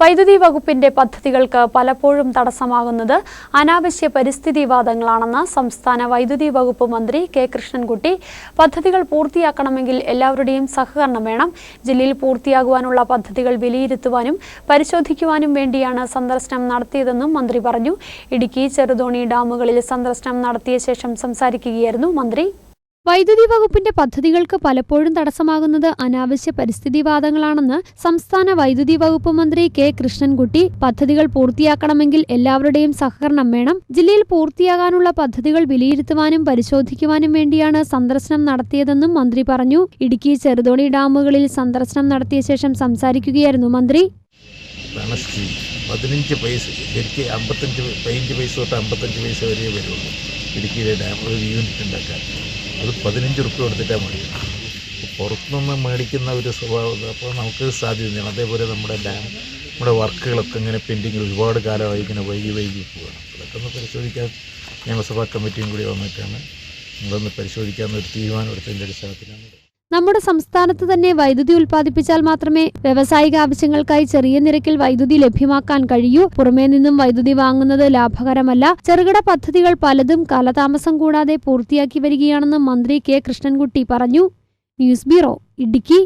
വൈദ്യുതി വകുപ്പിന്റെ പദ്ധതികൾക്ക് പലപ്പോഴും തടസ്സമാകുന്നത് അനാവശ്യ പരിസ്ഥിതിവാദങ്ങളാണെന്ന് സംസ്ഥാന വൈദ്യുതി വകുപ്പ് മന്ത്രി കെ കൃഷ്ണൻകുട്ടി. പദ്ധതികൾ പൂർത്തിയാക്കണമെങ്കിൽ എല്ലാവരുടെയും സഹകരണം വേണം. ജില്ലയിൽ പൂർത്തിയാകുവാനുള്ള പദ്ധതികൾ വിലയിരുത്തുവാനും പരിശോധിക്കുവാനും വേണ്ടിയാണ് സന്ദർശനം നടത്തിയതെന്നും മന്ത്രി പറഞ്ഞു. ഇടുക്കി ചെറുതോണി ഡാമുകളിൽ സന്ദർശനം നടത്തിയ ശേഷം സംസാരിക്കുകയായിരുന്നു മന്ത്രി. വൈദ്യുതി വകുപ്പിന്റെ പദ്ധതികൾക്ക് പലപ്പോഴും തടസ്സമാകുന്നത് അനാവശ്യ പരിസ്ഥിതിവാദങ്ങളാണെന്ന് സംസ്ഥാന വൈദ്യുതി വകുപ്പ് മന്ത്രി കെ കൃഷ്ണൻകുട്ടി പദ്ധതികൾ പൂർത്തിയാക്കണമെങ്കിൽ എല്ലാവരുടെയും സഹകരണം വേണം. ജില്ലയിൽ പൂർത്തിയാകാനുള്ള പദ്ധതികൾ വിലയിരുത്തുവാനും പരിശോധിക്കുവാനും വേണ്ടിയാണ് സന്ദർശനം നടത്തിയതെന്നും മന്ത്രി പറഞ്ഞു. ഇടുക്കി ചെറുതോണി ഡാമുകളിൽ സന്ദർശനം നടത്തിയ ശേഷം സംസാരിക്കുകയായിരുന്നു മന്ത്രി. പതിനഞ്ച് പൈസ ശരിക്ക് അമ്പത്തഞ്ച് പതിനഞ്ച് പൈസ തൊട്ട് അമ്പത്തഞ്ച് പൈസ വരെ വരുള്ളൂ. ഇടുക്കിയിലെ ഡാം ഒരു യൂണിറ്റ് ഉണ്ടാക്കാൻ. അത് പതിനഞ്ച് റുപ്യ കൊടുത്തിട്ടേ മതി. പുറത്തുനിന്ന് മേടിക്കുന്ന ഒരു സ്വഭാവം അപ്പോൾ നമുക്ക് സാധ്യതയാണ് അതേപോലെ നമ്മുടെ ഡാം നമ്മുടെ വർക്കുകളൊക്കെ ഇങ്ങനെ പെൻഡിങ്ങിൽ ഒരുപാട് കാലമായി ഇങ്ങനെ വൈകി വൈകി പോവുകയാണ് അതൊക്കെ ഒന്ന് പരിശോധിക്കാൻ നിയമസഭാ കമ്മിറ്റിയും കൂടി വന്നിട്ടാണ്. നമ്മളൊന്ന് പരിശോധിക്കാമെന്നൊരു തീരുമാനം എടുത്തതിന്റെ അടിസ്ഥാനത്തിലാണ്. നമ്മുടെ സംസ്ഥാനത്ത് തന്നെ വൈദ്യുതി ഉൽപ്പാദിപ്പിച്ചാൽ മാത്രമേ വ്യവസായിക ആവശ്യങ്ങൾക്കായി ചെറിയ നിരക്കിൽ വൈദ്യുതി ലഭ്യമാക്കാൻ കഴിയൂ. പുറമേ നിന്നും വൈദ്യുതി വാങ്ങുന്നത് ലാഭകരമല്ല. ചെറുകിട പദ്ധതികൾ പലതും കാലതാമസം കൂടാതെ പൂർത്തിയാക്കി വരികയാണെന്ന് മന്ത്രി കെ കൃഷ്ണൻകുട്ടി പറഞ്ഞു. News bureau Idukki.